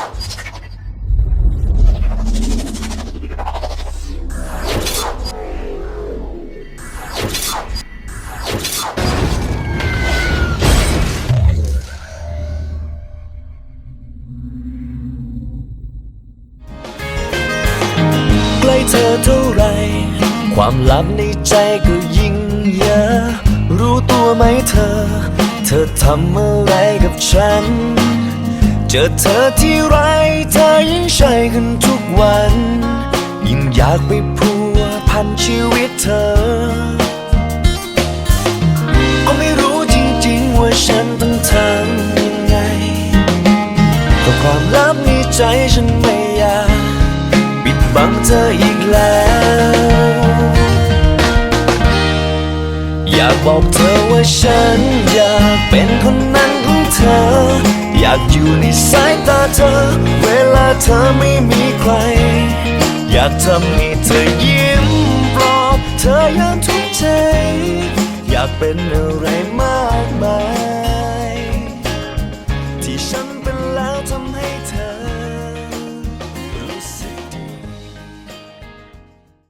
ใกล้เธอเท่าไร ความลับในใจก็ยิ่งเยอะ รู้ตัวไหมเธอ เธอทำอะไรกับฉัน เจอเธอที่ไรเธอยิ่งใช่ขึ้นทุกวัน ยิ่งอยากไปพัวพันชีวิตเธอก็ไม่รู้จริงๆว่าฉันต้องทำยังไงก็ความลับในใจฉันไม่อยากปิดบังเธออีกแล้ว อยากบอกเธอว่าฉันอยากเป็นคนนั้นของเธอากอยู่ในสายตาเธอ เวลาเธอไม่มีใคร อยากทำให้เธอยิ้มปลอบเธอยังทุกใจ อยากเป็นอะไรมากมาย ที่ฉัน